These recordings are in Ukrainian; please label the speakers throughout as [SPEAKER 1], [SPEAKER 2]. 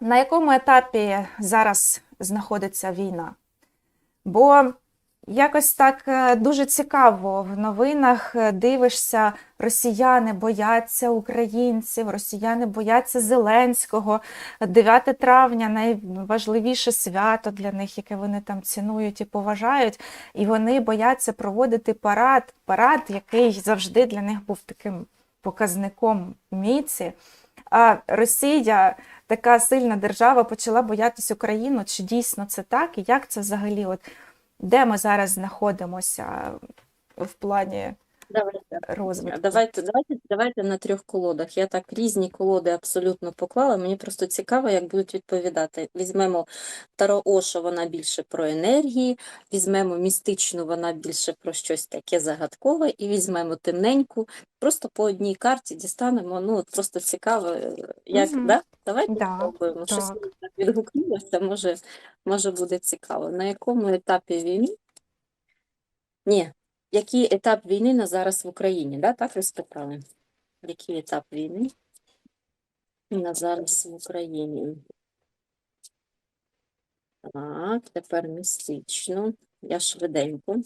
[SPEAKER 1] на якому етапі зараз знаходиться війна? Бо якось так е, дуже цікаво в новинах е, дивишся, росіяни бояться українців, росіяни бояться Зеленського. 9 травня найважливіше свято для них, яке вони там цінують і поважають. І вони бояться проводити парад, парад, який завжди для них був таким показником міці. А Росія, така сильна держава, почала боятись Україну. Чи дійсно це так? І як це взагалі? От де ми зараз знаходимося в плані
[SPEAKER 2] Давайте.
[SPEAKER 1] розвитку?
[SPEAKER 2] Давайте, давайте, давайте на трьох колодах. Я так різні колоди абсолютно поклала. Мені просто цікаво, як будуть відповідати. Візьмемо Таро Оша, вона більше про енергії, візьмемо містичну, вона більше про щось таке загадкове, і візьмемо темненьку. Просто по одній карті дістанемо. Ну, от просто цікаво, е, як,
[SPEAKER 1] Мгм.
[SPEAKER 2] да? Давайте
[SPEAKER 1] Да,
[SPEAKER 2] спробуємо. Щось
[SPEAKER 1] так.
[SPEAKER 2] так відгукнулося, може, може буде цікаво. На якому етапі війни? Ні, який етап війни на зараз в Україні, да? Так ви спитали? Який етап війни на зараз в Україні? Так, тепер містично. Я швиденько.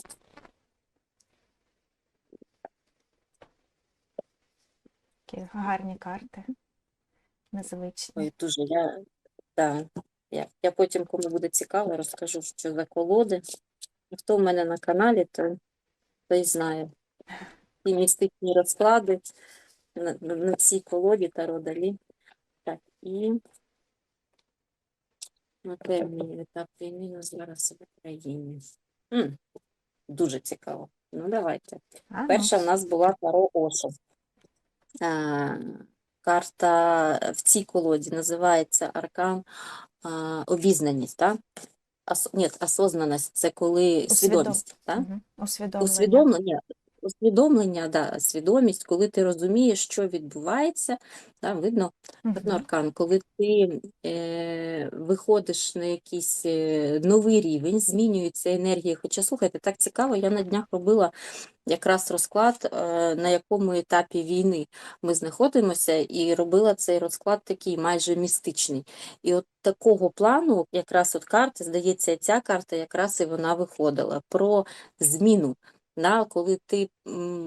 [SPEAKER 1] Такі гарні карти, незвичні.
[SPEAKER 2] Ой, дуже я, да, я, я потім, кому буде цікаво, розкажу, що за колоди. Хто в мене на каналі, то той знає. І містичні розклади на, на, цій колоді та родалі. Так, і на певний етап війни зараз в Україні. М, дуже цікаво. Ну, давайте.
[SPEAKER 1] А, ну,
[SPEAKER 2] Перша в нас була Таро Оша. А, карта в цій колоді називається Аркан а, обізнаність, так? Ас, ні, осознаність це коли
[SPEAKER 1] Усвідом-
[SPEAKER 2] свідомість, так?
[SPEAKER 1] Угу. Усвідомлення.
[SPEAKER 2] Усвідомлення, усвідомлення, да, свідомість, коли ти розумієш, що відбувається, да, видно,
[SPEAKER 1] Мгм.
[SPEAKER 2] аркан, коли ти е, виходиш на якийсь е, новий рівень, змінюються енергії. Хоча, слухайте, так цікаво, я на днях робила якраз розклад, е, на якому етапі війни ми знаходимося, і робила цей розклад такий майже містичний. І от такого плану, якраз от карти, здається, ця карта якраз і вона виходила про зміну. Да, коли ти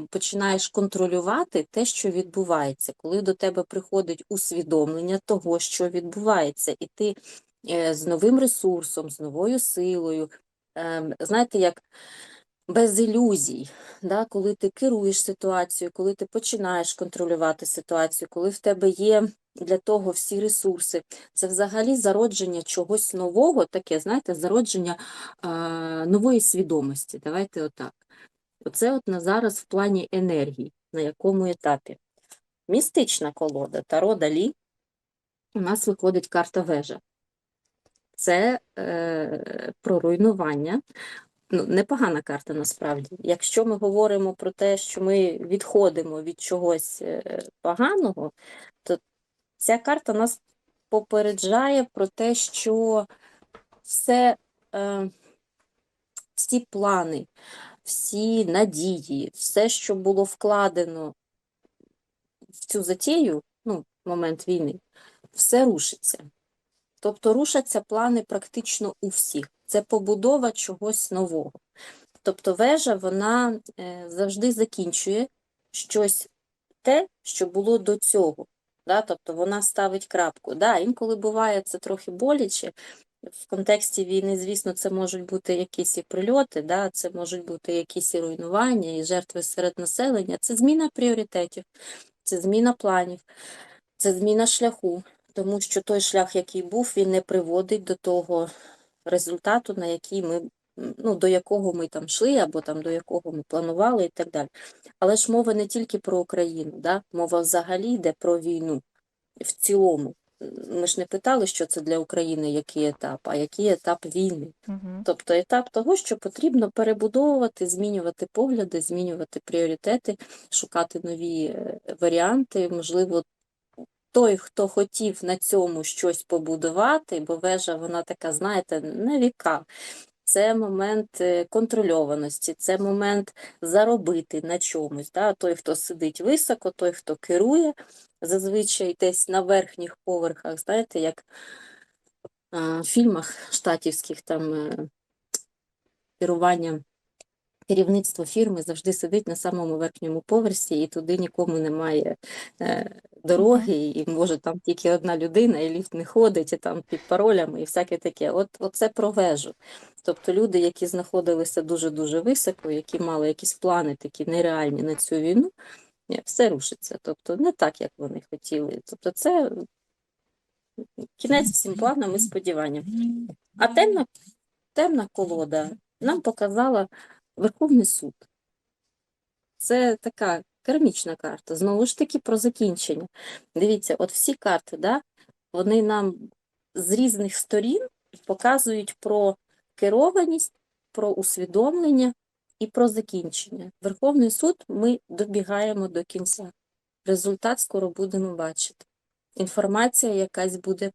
[SPEAKER 2] починаєш контролювати те, що відбувається, коли до тебе приходить усвідомлення того, що відбувається, і ти е, з новим ресурсом, з новою силою, ем, знаєте, як без ілюзій, да, коли ти керуєш ситуацією, коли ти починаєш контролювати ситуацію, коли в тебе є для того всі ресурси, це взагалі зародження чогось нового, таке, знаєте, зародження а, нової свідомості. Давайте отак. Оце от на зараз в плані енергії, на якому етапі. Містична колода Таро Далі, у нас виходить карта вежа. Це е, про руйнування. Ну, непогана карта насправді. Якщо ми говоримо про те, що ми відходимо від чогось е, поганого, то ця карта нас попереджає про те, що все, е, всі плани, всі надії, все, що було вкладено в цю затію, ну, момент війни, все рушиться. Тобто рушаться плани практично у всіх. Це побудова чогось нового. Тобто вежа, вона е, завжди закінчує щось те, що було до цього. Да? Тобто вона ставить крапку. Да, інколи буває це трохи боляче. В контексті війни, звісно, це можуть бути якісь і прильоти, да? це можуть бути якісь і руйнування, і жертви серед населення. Це зміна пріоритетів, це зміна планів, це зміна шляху, тому що той шлях, який був, він не приводить до того результату, на який ми, ну, до якого ми там йшли, або там до якого ми планували і так далі. Але ж мова не тільки про Україну, да? мова взагалі йде про війну в цілому. Ми ж не питали, що це для України, який етап, а який етап війни.
[SPEAKER 1] Мгм.
[SPEAKER 2] Тобто етап того, що потрібно перебудовувати, змінювати погляди, змінювати пріоритети, шукати нові е, варіанти. Можливо, той, хто хотів на цьому щось побудувати, бо вежа, вона така, знаєте, на віка. Це момент е, контрольованості, це момент заробити на чомусь. Да? Той, хто сидить високо, той, хто керує, зазвичай десь на верхніх поверхах, знаєте, як е, фільмах штатівських там е, керування. Керівництво фірми завжди сидить на самому верхньому поверсі, і туди нікому немає е, дороги, і може там тільки одна людина, і ліфт не ходить, і там під паролями, і всяке таке. От, це про вежу. Тобто люди, які знаходилися дуже-дуже високо, які мали якісь плани такі нереальні на цю війну, все рушиться. Тобто не так, як вони хотіли. Тобто це кінець всім планам і сподіванням. А темна, темна колода нам показала Верховний суд. Це така кармічна карта. Знову ж таки, про закінчення. Дивіться, от всі карти, да, вони нам з різних сторін показують про керованість, про усвідомлення і про закінчення. Верховний суд ми добігаємо до кінця. Результат скоро будемо бачити. Інформація якась буде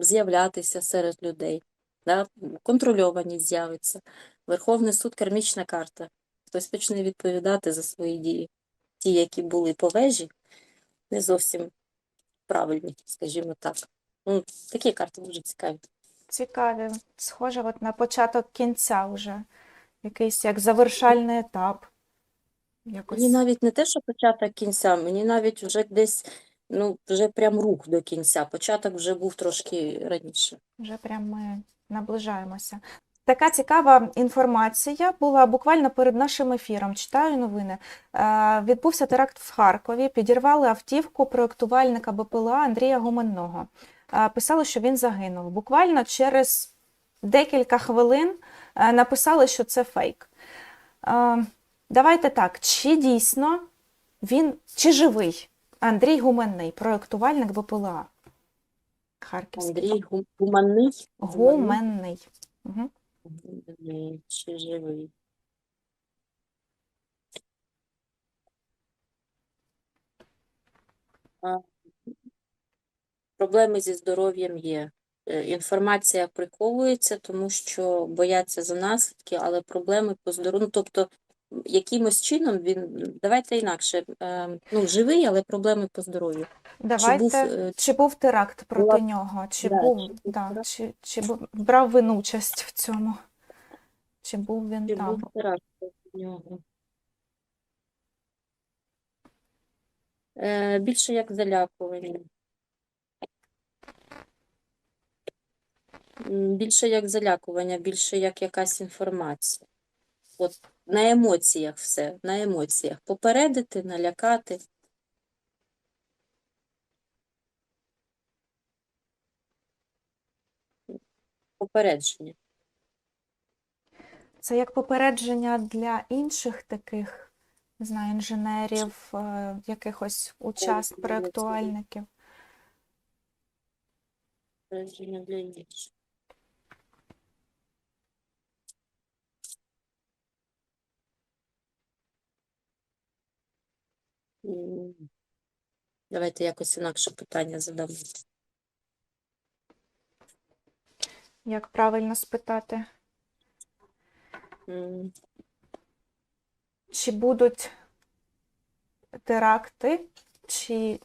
[SPEAKER 2] з'являтися серед людей, да? контрольованість з'явиться. Верховний суд кармічна карта. Хтось почне відповідати за свої дії. Ті, які були по вежі, не зовсім правильні, скажімо так. Ну, такі карти дуже цікаві.
[SPEAKER 1] Цікаві. Схоже, от на початок кінця вже. Якийсь як завершальний етап. Якось
[SPEAKER 2] Мені навіть не те, що початок кінця, мені навіть вже десь, ну, вже прям рух до кінця. Початок вже був трошки раніше.
[SPEAKER 1] вже прям ми наближаємося. Така цікава інформація була буквально перед нашим ефіром. Читаю новини. Е, Відбувся теракт в Харкові. Підірвали автівку проєктувальника БПЛА Андрія Гуменного. Е, Писали, що він загинув. Буквально через декілька хвилин написали, що це фейк. Е, Давайте так, чи дійсно він чи живий Андрій Гуменний, проєктувальник БПЛА? Харківський.
[SPEAKER 2] Андрій Гу- Гуманний.
[SPEAKER 1] Гуменний. Угу.
[SPEAKER 2] Чи живий? Проблеми зі здоров'ям є. Е, Інформація приховується, тому що бояться за наслідки, але проблеми по здоров'ю. Ну, тобто, якимось чином він, давайте інакше, е, ну, живий, але проблеми по здоров'ю.
[SPEAKER 1] Давайте,
[SPEAKER 2] був, е,
[SPEAKER 1] чи був теракт проти
[SPEAKER 2] була-
[SPEAKER 1] нього? Чи
[SPEAKER 2] да,
[SPEAKER 1] був,
[SPEAKER 2] чи
[SPEAKER 1] да, чи, чи бу- брав він участь в цьому? Чи був він
[SPEAKER 2] Чи
[SPEAKER 1] там?
[SPEAKER 2] був теракт у нього? Більше як залякування. Більше як залякування, більше як якась інформація. От на емоціях все, на емоціях. Попередити, налякати. Попередження.
[SPEAKER 1] Це як попередження для інших таких, не знаю, інженерів, е, якихось участь,
[SPEAKER 2] для. Попередження для інших. Давайте якось інакше питання задамо.
[SPEAKER 1] Як правильно спитати?
[SPEAKER 2] М,
[SPEAKER 1] Чи будуть теракти, чи,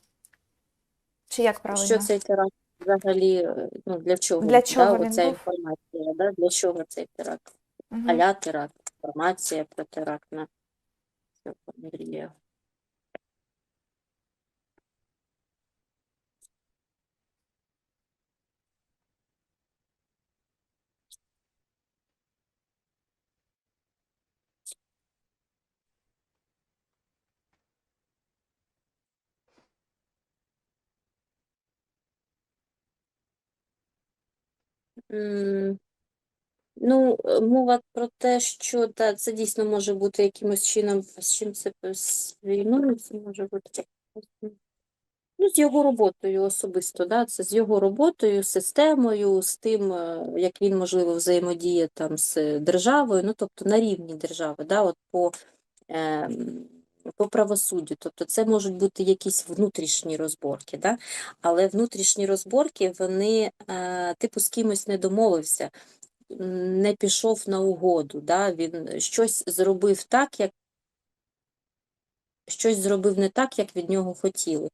[SPEAKER 1] чи як правильно?
[SPEAKER 2] Що цей теракт взагалі, е, ну, для чого?
[SPEAKER 1] Для чого
[SPEAKER 2] да,
[SPEAKER 1] він був?
[SPEAKER 2] інформація, да? Для чого цей теракт?
[SPEAKER 1] Мгм.
[SPEAKER 2] Аля теракт, інформація про теракт на Андрія. Ну, е, мова про те, що та, це дійсно може бути якимось чином, з чим це війною, це може бути ну, з його роботою особисто, да? Це з його роботою, системою, з тим, е, як він, можливо, взаємодіє там з державою, ну, тобто на рівні держави, да? От по, ем, по правосуддю. Тобто це можуть бути якісь внутрішні розборки, да? але внутрішні розборки, вони, е, типу, з кимось не домовився, не пішов на угоду, да? він щось зробив так, як щось зробив не так, як від нього хотіли.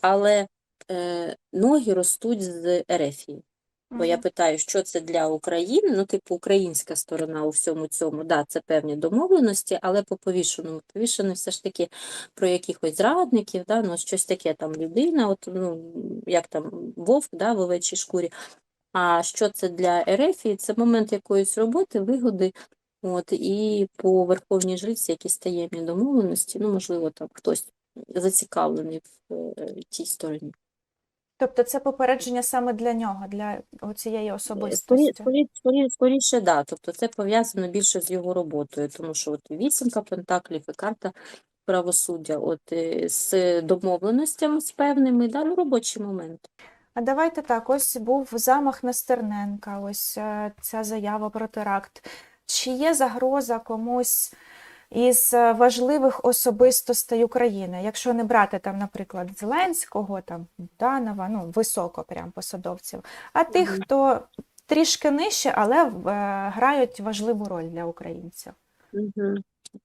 [SPEAKER 2] Але е, ноги ростуть з Ерефії. Бо я питаю, що це для України, ну, типу, українська сторона у всьому цьому, да, це певні домовленості, але по повішеному. Повішений все ж таки про якихось зрадників, да, ну, щось таке там людина, от, ну, як там вовк, да, в овечій шкурі. А що це для Ерефії? Це момент якоїсь роботи, вигоди, от, і по Верховній Жриці якісь таємні домовленості, ну, можливо, там хтось зацікавлений в е, тій стороні.
[SPEAKER 1] Тобто це попередження саме для нього, для цієї особистості.
[SPEAKER 2] скорі- скорі- Скоріше, да. Тобто це пов'язано більше з його роботою, тому що от вісімка пентаклів, і карта правосуддя, от е, з домовленостями з певними, да, ну, робочий момент.
[SPEAKER 1] А давайте так, ось був замах на Стерненка, ось е, ця заява про теракт. Чи є загроза комусь із е, важливих особистостей України, якщо не брати там, наприклад, Зеленського, там Данова, ну високо прям посадовців, а тих, хто трішки нижче, але е, грають важливу роль для українців.
[SPEAKER 2] Угу.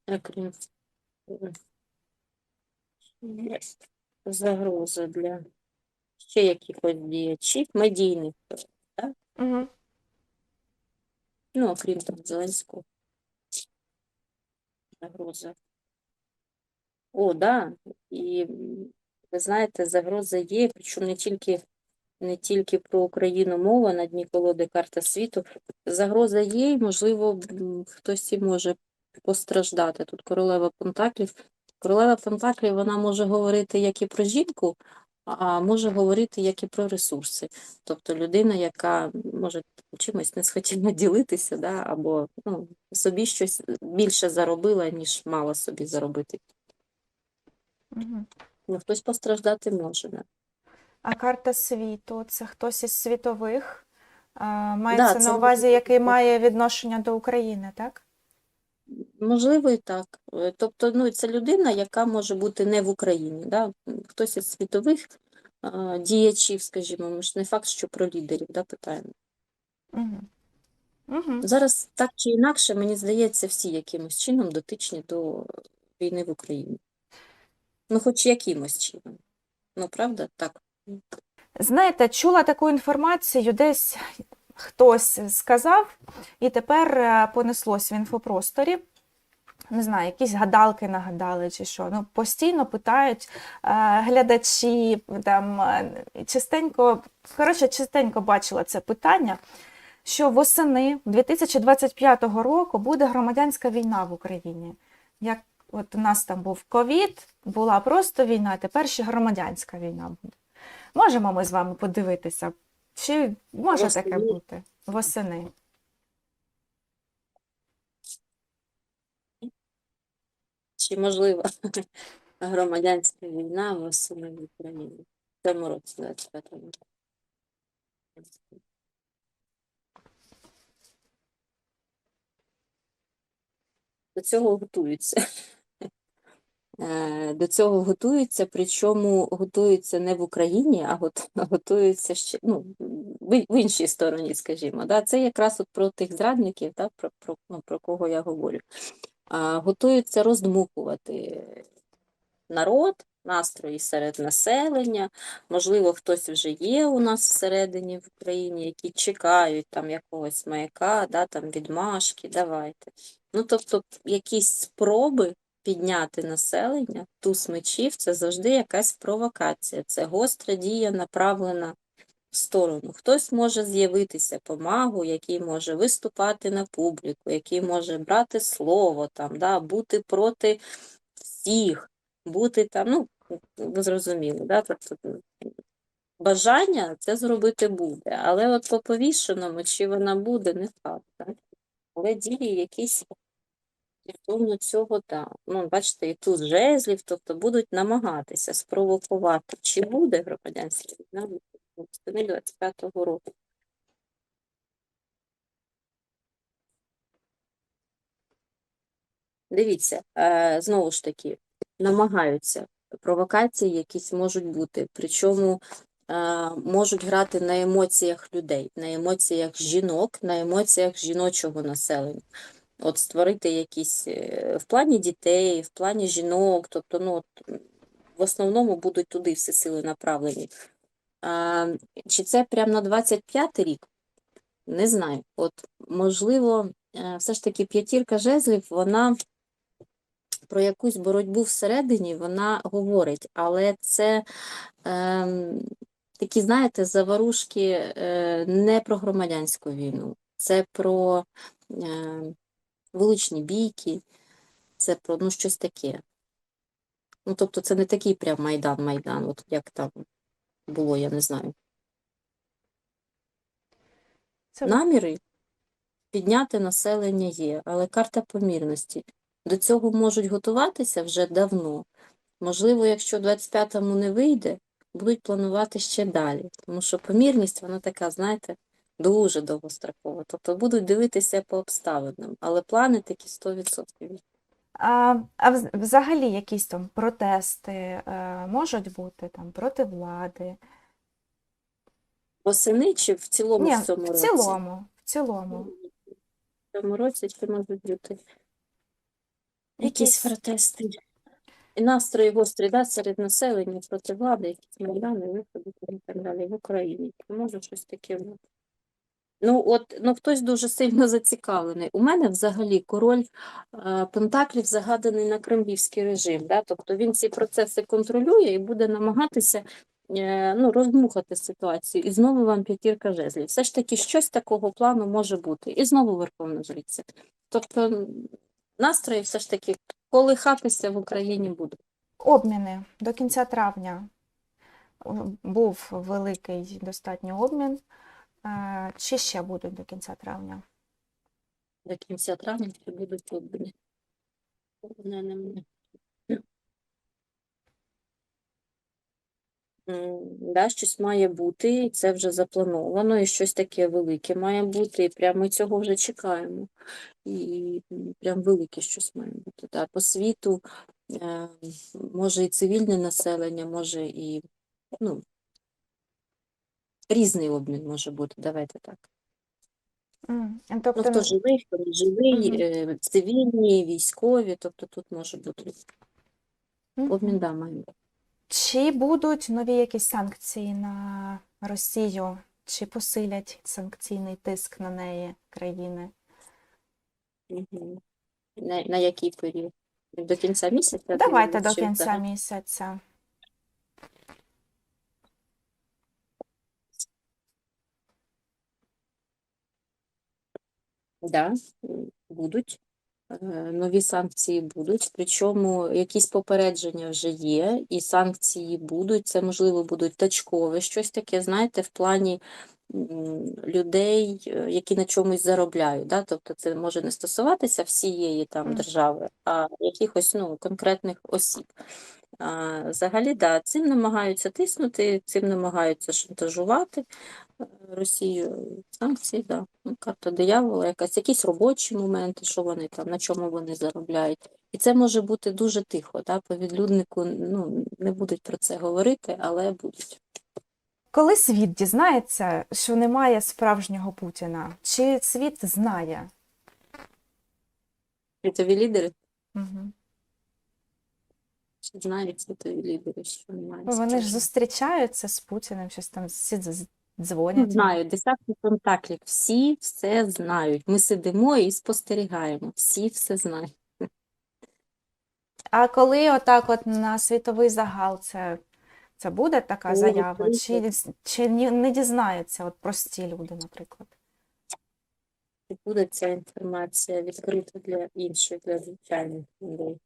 [SPEAKER 2] Е, загроза для ще якихось діячів, медійних,
[SPEAKER 1] Угу.
[SPEAKER 2] ну, окрім там Зеленського. Загроза. О, да. І ви знаєте, загроза є, причому не тільки, не тільки про Україну мова на дні колоди карта світу. Загроза є, і, можливо, хтось і може постраждати. Тут королева Пентаклів. Королева Пентаклів, вона може говорити як і про жінку, а може говорити як і про ресурси. Тобто людина, яка може чимось не схотіла ділитися, да, або ну, собі щось більше заробила, ніж мала собі заробити.
[SPEAKER 1] Угу.
[SPEAKER 2] Ну, хтось постраждати може. Да.
[SPEAKER 1] А карта світу це хтось із світових. А, мається
[SPEAKER 2] це
[SPEAKER 1] на увазі, який має відношення до України, так?
[SPEAKER 2] Можливо, і так. Е, Тобто, ну, це людина, яка може бути не в Україні. Да? Хтось із світових а, діячів, скажімо, ми ж не факт, що про лідерів да, питаємо.
[SPEAKER 1] Угу. Угу.
[SPEAKER 2] Зараз так чи інакше, мені здається, всі якимось чином дотичні до війни в Україні. Ну, хоч якимось чином. Ну, правда? Так.
[SPEAKER 1] Знаєте, чула таку інформацію, десь хтось сказав, і тепер е, понеслось в інфопросторі. Не знаю, якісь гадалки нагадали чи що. Ну, постійно питають е, глядачі, там е, частенько, коротше, частенько бачила це питання, що восени 2025 року буде громадянська війна в Україні. Як от у нас там був ковід, була просто війна, тепер ще громадянська війна буде. Можемо ми з вами подивитися, чи може таке бути восени?
[SPEAKER 2] Чи можлива громадянська війна восени в Україні? В цьому році, 25-му. До цього готуються. Е, До цього готуються, причому готуються не в Україні, а готуються ще ну, в іншій стороні, скажімо. Да? Це якраз от про тих зрадників, да? про, про, ну, про кого я говорю. А, Готуються роздмухувати народ, настрої серед населення. Можливо, хтось вже є у нас всередині в Україні, які чекають там якогось маяка, да, там відмашки, давайте. Ну, тобто, якісь спроби підняти населення, туз мечів, це завжди якась провокація, це гостра дія, направлена в сторону. Хтось може з'явитися по магу, який може виступати на публіку, який може брати слово, там, да, бути проти всіх, бути там, ну, ви зрозуміли, да? тобто, бажання це зробити буде, але от по повішеному, чи вона буде, не факт. Але дії якісь стосовно цього, так. Ну, бачите, і тут жезлів, тобто будуть намагатися спровокувати, чи буде громадянська війна восени 25-го року. Дивіться, е, знову ж таки, намагаються. Провокації якісь можуть бути, причому е, можуть грати на емоціях людей, на емоціях жінок, на емоціях жіночого населення. От створити якісь е, в плані дітей, в плані жінок, тобто, ну, от, в основному будуть туди всі сили направлені. А, чи це прямо на 25 рік? Не знаю. От, можливо, е, все ж таки п'ятірка жезлів, вона про якусь боротьбу всередині вона говорить, але це ем, такі, знаєте, заварушки е, не про громадянську війну, це про е, вуличні бійки, це про ну, щось таке. Ну, тобто це не такий прям Майдан-Майдан, от як там було, я не знаю.
[SPEAKER 1] Це
[SPEAKER 2] Наміри підняти населення є, але карта помірності. До цього можуть готуватися вже давно. Можливо, якщо 25-му не вийде, будуть планувати ще далі. Тому що помірність, вона така, знаєте, дуже довгострокова. Тобто будуть дивитися по обставинам, але плани такі 100%.
[SPEAKER 1] А, а взагалі якісь там протести е, можуть бути там проти влади?
[SPEAKER 2] Восени чи в цілому
[SPEAKER 1] Ні,
[SPEAKER 2] в цьому
[SPEAKER 1] в
[SPEAKER 2] році?
[SPEAKER 1] цілому, в цілому.
[SPEAKER 2] В цьому році чи можуть бути
[SPEAKER 1] Якісь-
[SPEAKER 2] якісь протести. І настрої гострі да, серед населення проти влади, якісь майдани, виходи і так далі в Україні. Може щось таке бути. Ну, от, ну, хтось дуже сильно зацікавлений. У мене взагалі король е, Пентаклів загаданий на кремлівський режим. Да? Тобто він ці процеси контролює і буде намагатися е, ну, роздмухати ситуацію. І знову вам п'ятірка жезлів. Все ж таки, щось такого плану може бути. І знову Верховна Жриця. Тобто настрої все ж таки колихатися в Україні будуть.
[SPEAKER 1] Обміни до кінця травня е, був великий достатньо обмін. Чи ще будуть до кінця травня?
[SPEAKER 2] До кінця травня ще будуть обміни. Да, щось має бути, і це вже заплановано, і щось таке велике має бути, і прямо цього вже чекаємо. І прям велике щось має бути. Да. По світу е, може і цивільне населення, може і ну, різний обмін може бути, давайте так. Ну,
[SPEAKER 1] Тобто,
[SPEAKER 2] хто живий, хто не живий,
[SPEAKER 1] Мгм.
[SPEAKER 2] е, цивільні, військові, тобто тут може бути
[SPEAKER 1] мгм.
[SPEAKER 2] обмін, да, має.
[SPEAKER 1] Чи будуть нові якісь санкції на Росію? Чи посилять санкційний тиск на неї країни?
[SPEAKER 2] Мгм. На, на який період? До кінця місяця?
[SPEAKER 1] Давайте до кінця місяця.
[SPEAKER 2] Да, будуть. Е, Нові санкції будуть, причому якісь попередження вже є, і санкції будуть. Це, можливо, будуть точкове, щось таке, знаєте, в плані людей, е, які на чомусь заробляють. Да? Тобто це може не стосуватися всієї там держави, а якихось ну, конкретних осіб. А, взагалі, да, цим намагаються тиснути, цим намагаються шантажувати Росію. Санкції, да. Ну, карта диявола, якась, якісь робочі моменти, що вони там, на чому вони заробляють. І це може бути дуже тихо, да? по відлюднику ну, не будуть про це говорити, але будуть.
[SPEAKER 1] Коли світ дізнається, що немає справжнього Путіна, чи світ знає?
[SPEAKER 2] Світові лідери,
[SPEAKER 1] Угу.
[SPEAKER 2] чи знають світові лідери, що немає.
[SPEAKER 1] Вони ж зустрічаються з Путіним, щось там дзвонять.
[SPEAKER 2] Знаю, десятки контактів, всі все знають. Ми сидимо і спостерігаємо, всі все знають.
[SPEAKER 1] А коли отак от на світовий загал це, це буде така
[SPEAKER 2] Ні,
[SPEAKER 1] заява, чи, чи не дізнаються от прості люди, наприклад?
[SPEAKER 2] І буде ця інформація відкрита для інших, для звичайних людей.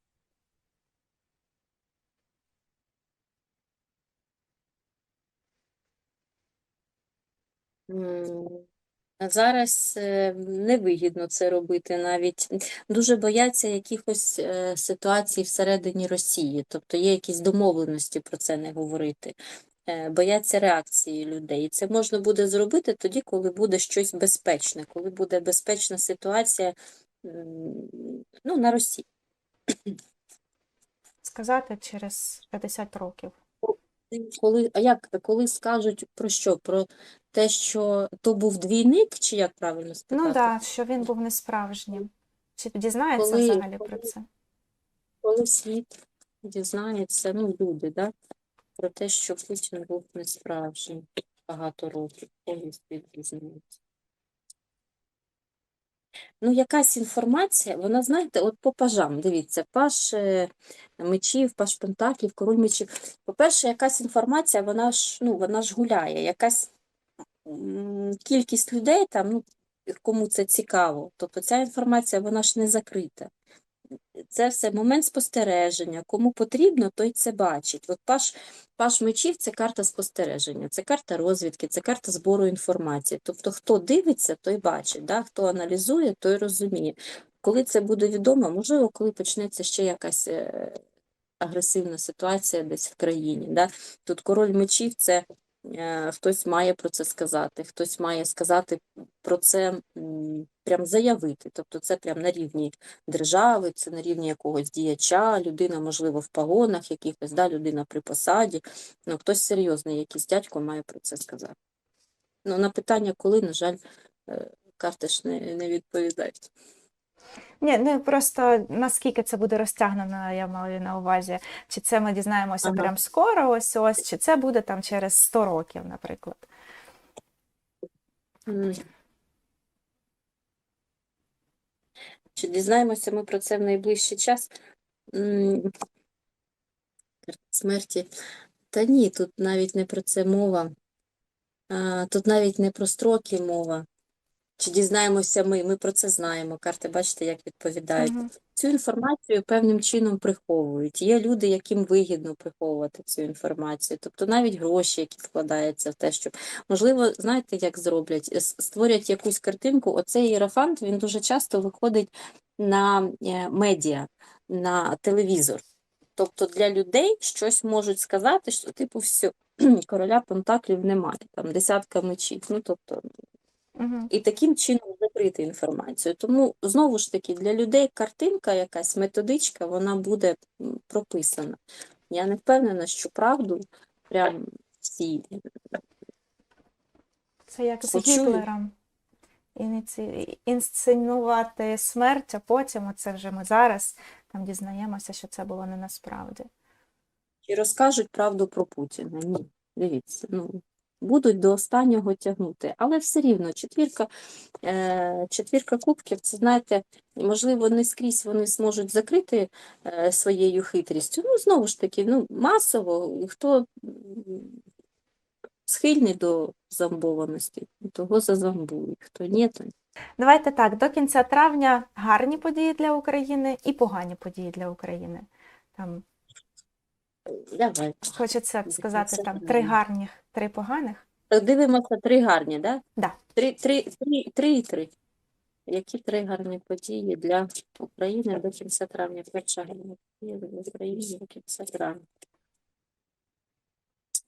[SPEAKER 2] Зараз е, невигідно це робити навіть. Дуже бояться якихось е, ситуацій всередині Росії, тобто є якісь домовленості про це не говорити. Е, Бояться реакції людей. І це можна буде зробити тоді, коли буде щось безпечне, коли буде безпечна ситуація ну, на Росії.
[SPEAKER 1] Сказати через 50 років.
[SPEAKER 2] Коли, а як, коли скажуть про що? Про те, що то був двійник, чи як правильно спитати?
[SPEAKER 1] Ну так, да, що він був несправжнім. Чи дізнається
[SPEAKER 2] Коли-
[SPEAKER 1] взагалі про це?
[SPEAKER 2] Коли світ дізнається, ну, люди, да, про те, що Путін був несправжнім багато років, коли світ дізнається. Ну, якась інформація, вона, знаєте, от по пажам, дивіться, паж е, мечів, паж пентаклів, король мечів. По-перше, якась інформація, вона ж, ну, вона ж гуляє, якась кількість людей там, ну, кому це цікаво. Тобто ця інформація, вона ж не закрита. Це все момент спостереження. Кому потрібно, той це бачить. От паш, паш мечів це карта спостереження, це карта розвідки, це карта збору інформації. Тобто, хто дивиться, той бачить, да? хто аналізує, той розуміє. Коли це буде відомо, можливо, коли почнеться ще якась е, агресивна ситуація десь в країні. Да? Тут король мечів це хтось має про це сказати, хтось має сказати про це, прям заявити. Тобто це прям на рівні держави, це на рівні якогось діяча, людина, можливо, в погонах якихось, да, людина при посаді. Ну, хтось серйозний, якийсь дядько має про це сказати. Ну, на питання, коли, на жаль, е, карти ж не, не відповідають.
[SPEAKER 1] Ні, ну просто наскільки це буде розтягнено, я маю на увазі. Чи це ми дізнаємося
[SPEAKER 2] Ага.
[SPEAKER 1] прям скоро, ось ось, чи це буде там через 100 років, наприклад.
[SPEAKER 2] Чи дізнаємося ми про це в найближчий час? Смерті. Та ні, тут навіть не про це мова. А, Тут навіть не про строки мова. Чи дізнаємося ми? Ми про це знаємо. Карти, бачите, як відповідають.
[SPEAKER 1] Мгм.
[SPEAKER 2] Цю інформацію певним чином приховують. Є люди, яким вигідно приховувати цю інформацію. Тобто навіть гроші, які вкладаються в те, щоб можливо, знаєте, як зроблять? Створять якусь картинку. Оцей іерофант він дуже часто виходить на е, медіа, на телевізор. Тобто для людей щось можуть сказати, що типу все, короля Пентаклів немає, там десятка мечів. Ну тобто І таким чином закрити інформацію. Тому знову ж таки для людей картинка, якась методичка, вона буде прописана. Я не впевнена, що правду прям всі
[SPEAKER 1] Це як з. Гітлером. Інсценувати смерть, а потім, оце вже ми зараз там дізнаємося, що це було не насправді.
[SPEAKER 2] чи розкажуть правду про Путіна. Ні, дивіться, ну будуть до останнього тягнути, але все рівно четвірка, е, четвірка кубків, це знаєте, можливо, не скрізь вони зможуть закрити е, своєю хитрістю. Ну, знову ж таки, ну, масово, хто схильний до замбованості, того зазамбують, хто ні, то ні.
[SPEAKER 1] Давайте так, до кінця травня гарні події для України і погані події для України. Там
[SPEAKER 2] Давай.
[SPEAKER 1] хочеться сказати там три
[SPEAKER 2] травня.
[SPEAKER 1] Три поганих.
[SPEAKER 2] Так дивимося три гарні, да?
[SPEAKER 1] Да.
[SPEAKER 2] Три, три, три, три і три. Які три гарні події для України до кінця травня? Перша гарна подія для України до кінця травня.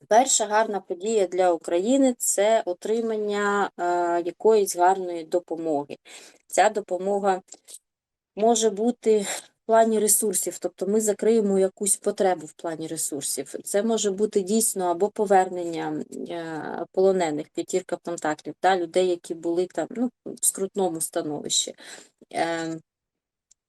[SPEAKER 2] Перша гарна подія для України це отримання е, якоїсь гарної допомоги. Ця допомога може бути плані ресурсів, тобто ми закриємо якусь потребу в плані ресурсів. Це може бути дійсно або повернення е, полонених, п'ятірка пентаклів, да, людей, які були там ну, в скрутному становищі. Е,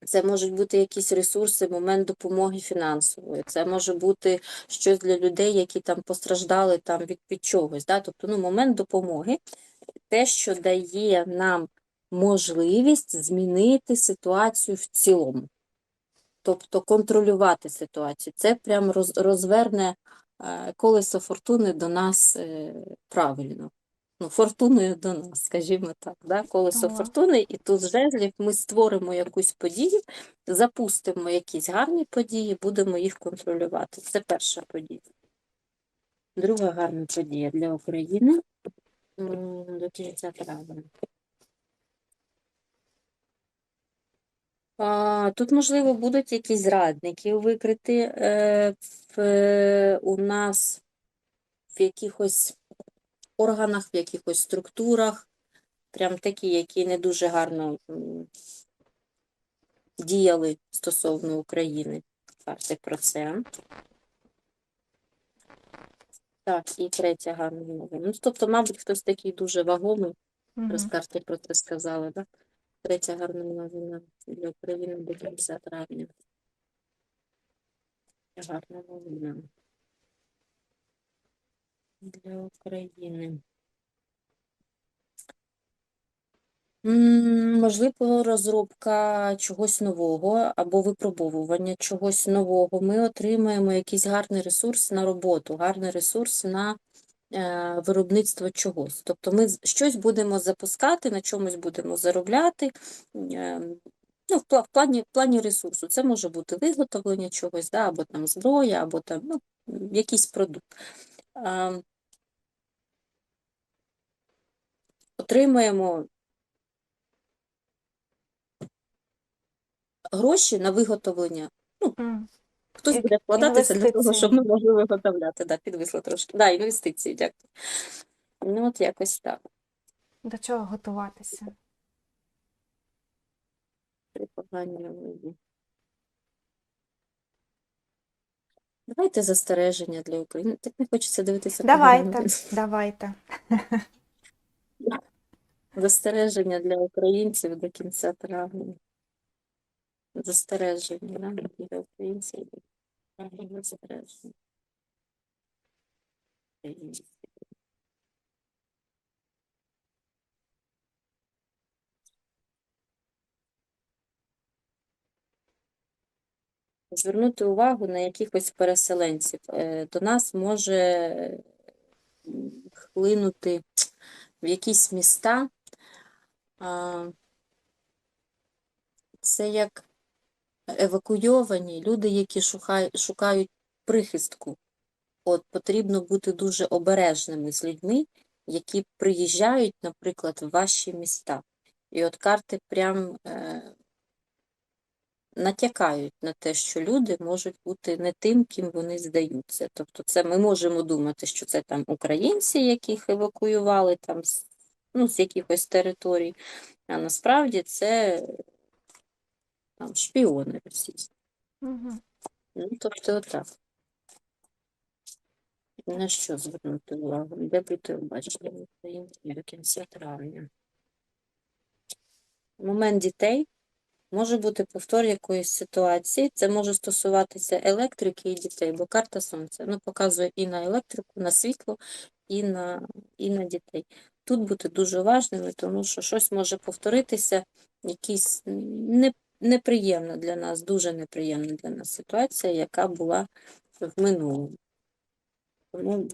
[SPEAKER 2] Це можуть бути якісь ресурси, момент допомоги фінансової. Це може бути щось для людей, які там постраждали там від, від чогось. Да? Тобто, ну, момент допомоги, те, що дає нам можливість змінити ситуацію в цілому. Тобто контролювати ситуацію. Це прям роз, розверне е, колесо фортуни до нас е, правильно. Ну, фортуною до нас, скажімо так. Да? Колесо
[SPEAKER 1] Ага.
[SPEAKER 2] фортуни, і тут жезлів ми створимо якусь подію, запустимо якісь гарні події, будемо їх контролювати. Це перша подія. Друга гарна подія для України до кінця травня. Тут, можливо, будуть якісь зрадники викриті е, в, е, у нас в якихось органах, в якихось структурах, прям такі, які не дуже гарно діяли стосовно України. Карти про це. Так, і третя гарна новина. Ну, тобто, мабуть, хтось такий дуже вагомий,
[SPEAKER 1] Мгм.
[SPEAKER 2] раз карти про це сказали, так? Третя гарна новина для України до кінця травня. Гарна новина для України. Можливо, розробка чогось нового або випробовування чогось нового. Ми отримаємо якийсь гарний ресурс на роботу, гарний ресурс на виробництво чогось. Тобто ми щось будемо запускати, на чомусь будемо заробляти. е, Ну, в плані, в плані ресурсу. Це може бути виготовлення чогось, да, або там зброя, або там ну, якийсь продукт. А, отримаємо гроші на виготовлення.
[SPEAKER 1] М.
[SPEAKER 2] Хтось буде вкладатися для того, щоб ми могли виготовляти. Да, підвисло трошки. Да, інвестиції, дякую. Ну, от якось так.
[SPEAKER 1] До чого готуватися?
[SPEAKER 2] При поганій. Давайте застереження для України. Так не хочеться дивитися
[SPEAKER 1] Давайте, давайте.
[SPEAKER 2] Застереження для українців до кінця травня. Застереження, да, для українців. Звернути увагу на якихось переселенців. Е, До нас може хлинути в якісь міста. Це як евакуйовані люди, які шукають прихистку. От потрібно бути дуже обережними з людьми, які приїжджають, наприклад, в ваші міста. І от карти прям е, натякають на те, що люди можуть бути не тим, ким вони здаються. Тобто, це ми можемо думати, що це там українці, яких евакуювали там ну, з якихось територій, а насправді це там шпіони російські.
[SPEAKER 1] Мгм.
[SPEAKER 2] Ну, тобто, отак. На що звернути увагу? Де бути обачним українцям до кінця травня? Момент дітей може бути повтор якоїсь ситуації. Це може стосуватися електрики і дітей, бо карта сонця ну, показує і на електрику, на світло, і на, і на дітей. Тут бути дуже уважними, тому що щось може повторитися, якісь не, неприємна для нас, дуже неприємна для нас ситуація, яка була в минулому. Тому в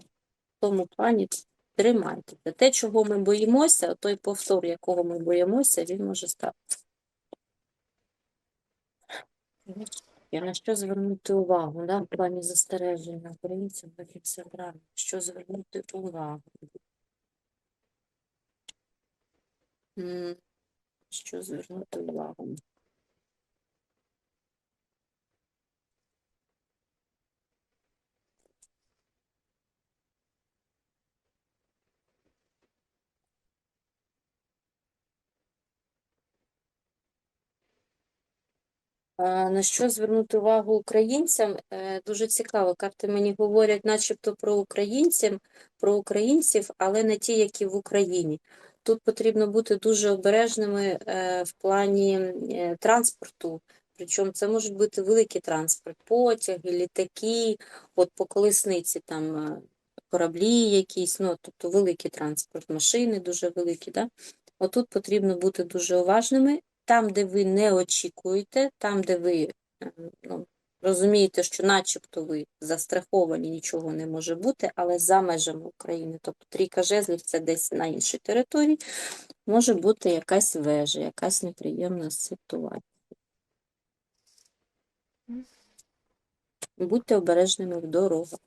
[SPEAKER 2] тому плані тримайтеся. Те, чого ми боїмося, той повтор, якого ми боїмося, він може стати. Я на що звернути увагу, да, в застереження кінця травня? Що звернути увагу? Що звернути увагу? На що звернути увагу українцям? Е, Дуже цікаво. Карти мені говорять, начебто про українців, про українців, але не ті, які в Україні. Тут потрібно бути дуже обережними е, в плані е, транспорту. Причому це можуть бути великий транспорт, потяги, літаки, от по колесниці там кораблі якісь, ну тобто великий транспорт, машини дуже великі. Да? Отут потрібно бути дуже уважними там, де ви не очікуєте, там, де ви е, ну, розумієте, що начебто ви застраховані, нічого не може бути, але за межами України, тобто трійка жезлів це десь на іншій території, може бути якась вежа, якась неприємна ситуація. Будьте обережними в дорогах.